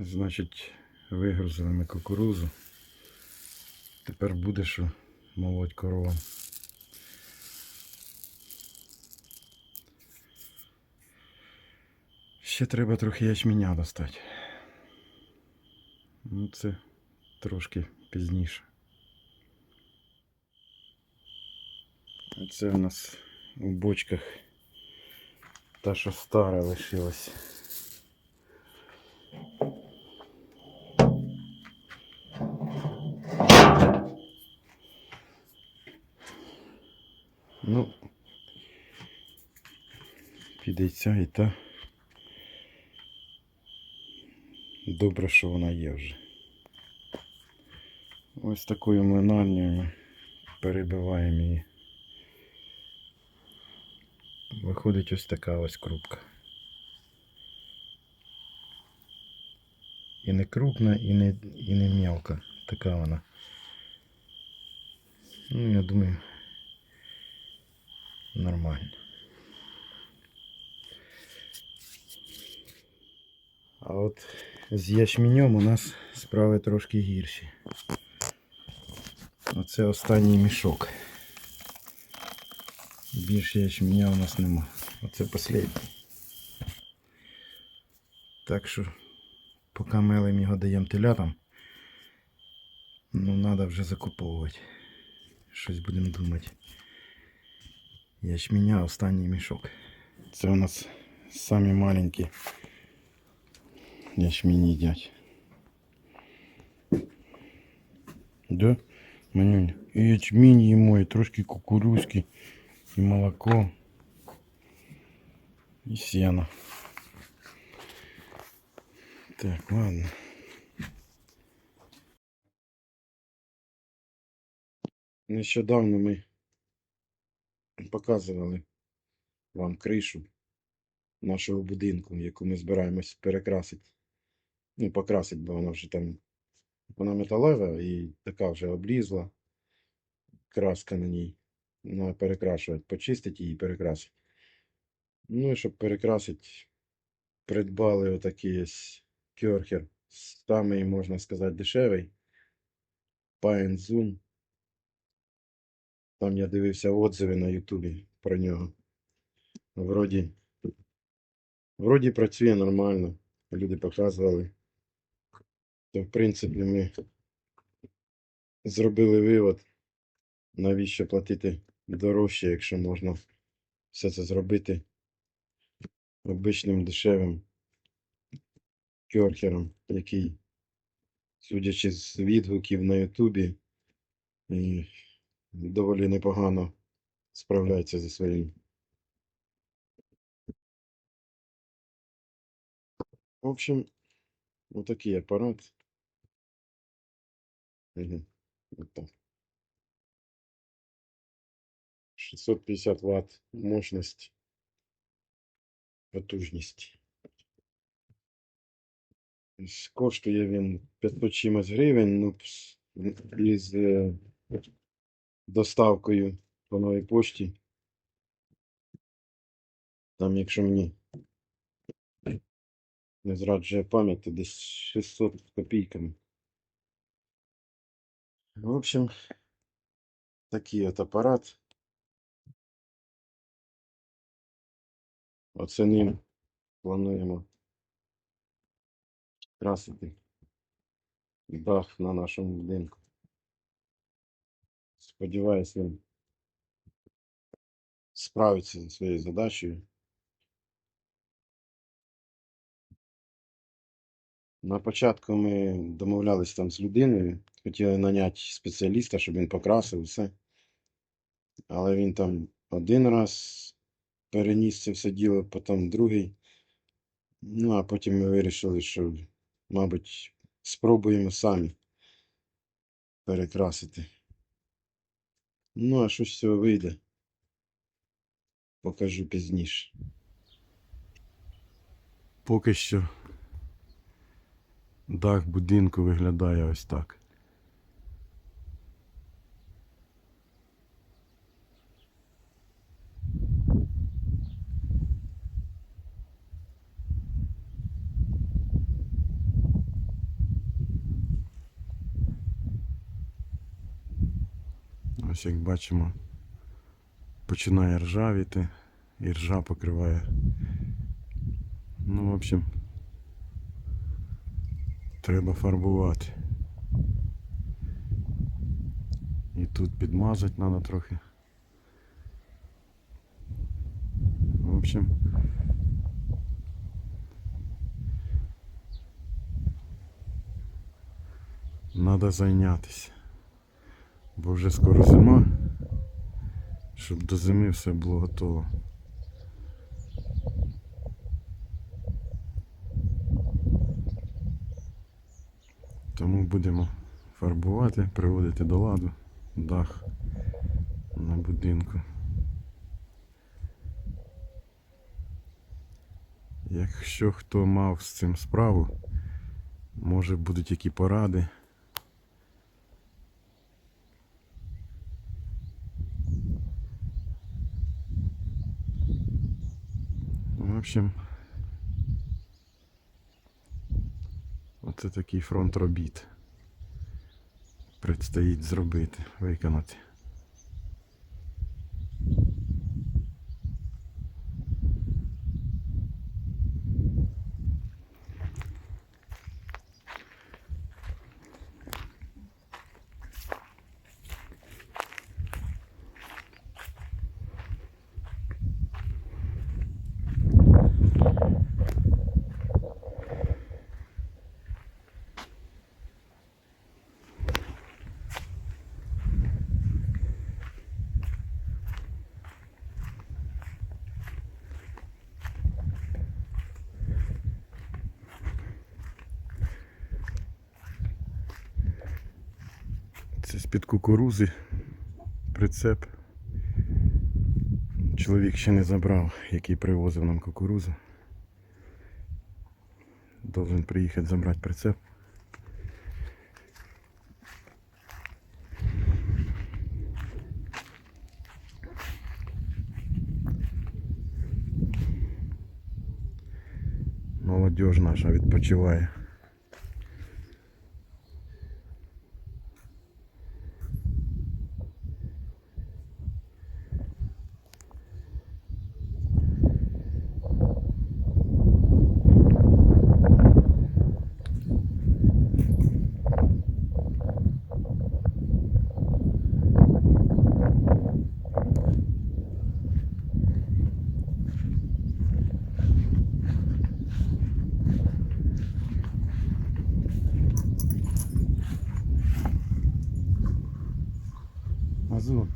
Значить, вигрузили ми кукурузу. Тепер буде що молоть коровам. Ще треба трохи ячменя достати. Ну, це трошки пізніше. Це у нас у бочках та, що стара лишилась. Піде і та. Добре, що вона є вже. Ось такою млинарнею перебиваємо її. Виходить ось така ось крупка. І не крупна, і не, і не мелка. Така вона. Ну, я думаю, нормально. А от з ячменем у нас справи трошки гірші. Оце останній мішок. Більше ячменя у нас нема. Оце останній. Так що, поки мелим його даємо телятам, ну треба вже закуповувати. Щось будемо думати. Ячменя останній мішок. Це у нас самі маленькі ячмінь їдять. Да, манюня? І ячмінь їмо, і трошки кукурузки, і молоко, і сено. Так, ладно. Нещодавно ми показували вам кришу нашого будинку, яку ми збираємось перекрасити. Ну, покрасити, бо вона вже там вона металева і така вже облізла. Краска на ній. Треба перекрашувати, почистити її і перекрасити. Ну і щоб перекрасити, придбали отакий ось кьорхер. Самий, можна сказати, дешевий. Zoom. Там я дивився отзиви на Ютубі про нього. Вроді, вроді працює нормально. Люди показували. То, в принципі, ми зробили вивод, навіщо платити дорожче, якщо можна все це зробити обичним дешевим кьорхером, який, судячи з відгуків на Ютубі, і доволі непогано справляється зі своїм. В общем, отакий апарат. Угу. Вот так. 650 Вт мощность, потужність. Коштує він 500 чимось гривень, ну, із е, доставкою по новій пошті. Там, якщо мені не зраджує пам'ять, то десь 600 копійками. В общем, такий от апарат. Оце ним плануємо красити дах на нашому будинку. Сподіваюсь, він справиться зі своєю задачею. На початку ми домовлялись там з людиною, хотіли наняти спеціаліста, щоб він покрасив все. Але він там один раз переніс це все діло, потім другий. Ну, а потім ми вирішили, що, мабуть, спробуємо самі перекрасити. Ну, а що з цього вийде, покажу пізніше. Поки що дах будинку виглядає ось так. Ось як бачимо, починає ржавіти і ржа покриває. Ну, в общем, треба фарбувати. І тут підмазати треба трохи. В общем, треба зайнятися. Бо вже скоро зима, щоб до зими все було готово. Тому будемо фарбувати, приводити до ладу дах на будинку. Якщо хто мав з цим справу, може будуть які поради. В общем, оце такий фронт робіт. Предстоїть зробити, виконати. Це з-під кукурузи прицеп. Чоловік ще не забрав, який привозив нам кукурузу. Должен приїхати забрати прицеп. Молодіж наша відпочиває. Азон.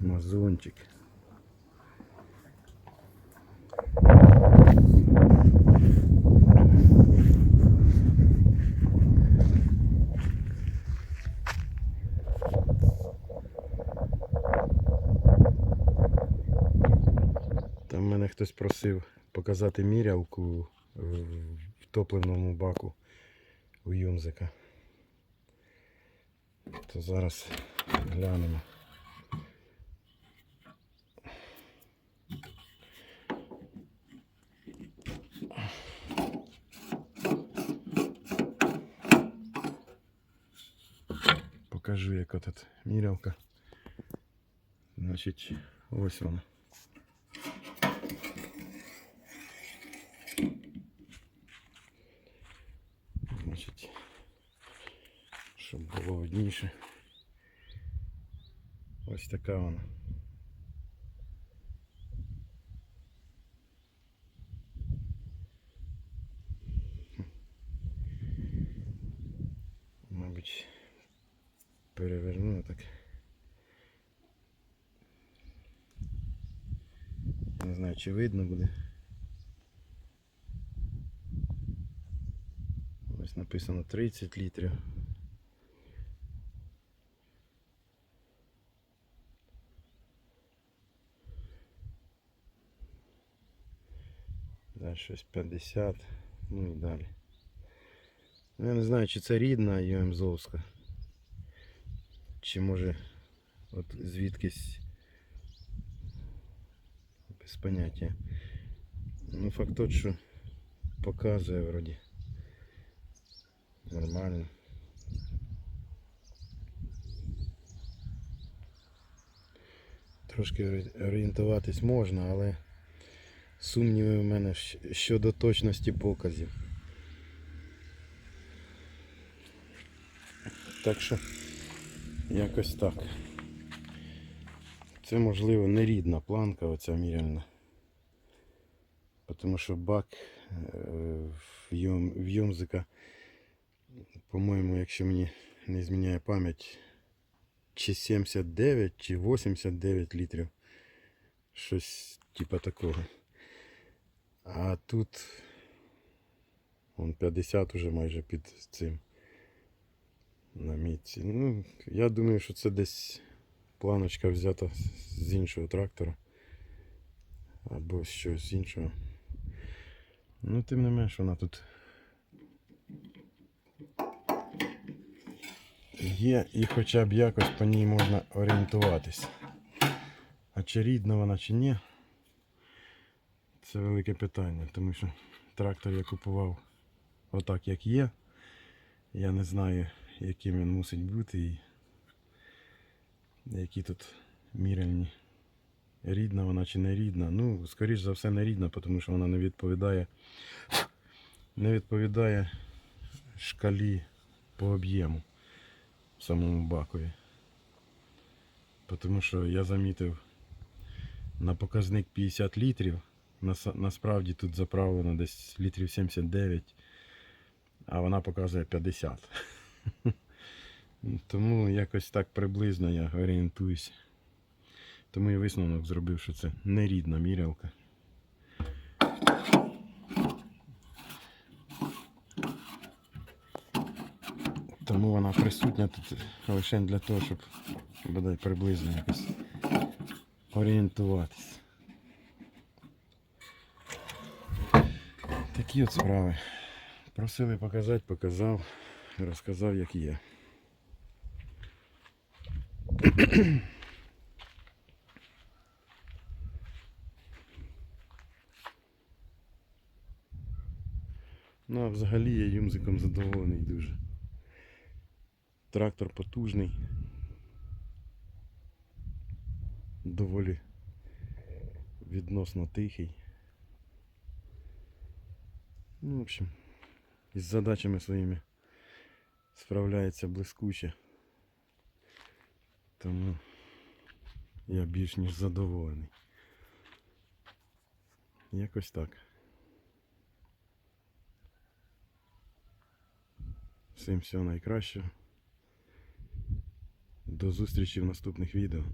Мазончик. Там мене хтось просив показати мірялку в топливному баку у Юнзика. То зараз глянемо. Покажу, яка тут мірялка. Значить, ось вона. Значить, щоб було видніше. Ось така вона. Мабуть, переверну так. Не знаю, чи видно буде. Ось написано 30 літрів. Щось 50, ну і далі. Ну, Я не знаю, чи це рідна ЮМЗовська. Чи може от звідкись без поняття. Ну факт тот, що показує вроді. Нормально. Трошки орієнтуватись можна, але сумніви в мене щодо точності показів. Так що якось так. Це можливо не рідна планка оця міряльна. Тому що бак е, в, Йом, в Йомзика, по-моєму, якщо мені не зміняє пам'ять, чи 79, чи 89 літрів. Щось типа такого. А тут он 50 уже майже під цим на мітці. Ну, я думаю, що це десь планочка взята з іншого трактора. Або щось іншого. Ну, тим не менш, вона тут є і хоча б якось по ній можна орієнтуватись. А чи рідна вона чи ні, це велике питання, тому що трактор я купував отак, як є. Я не знаю, яким він мусить бути і які тут міряльні. Рідна вона чи не рідна. Ну, скоріш за все, не рідна, тому що вона не відповідає, не відповідає шкалі по об'єму в самому бакові. Тому що я замітив на показник 50 літрів. Нас- Насправді тут заправлено десь літрів 79, а вона показує 50. Тому якось так приблизно я орієнтуюсь. Тому і висновок зробив, що це нерідна мірялка. Тому вона присутня тут лише для того, щоб бодай приблизно якось орієнтуватись. Такі от справи. Просили показати, показав, розказав, як є. Ну, а взагалі я юмзиком задоволений дуже. Трактор потужний. Доволі відносно тихий. Ну, в общем, із задачами своїми справляється блискуче. Тому я більш ніж задоволений. Якось так. Всім всього найкращого. До зустрічі в наступних відео.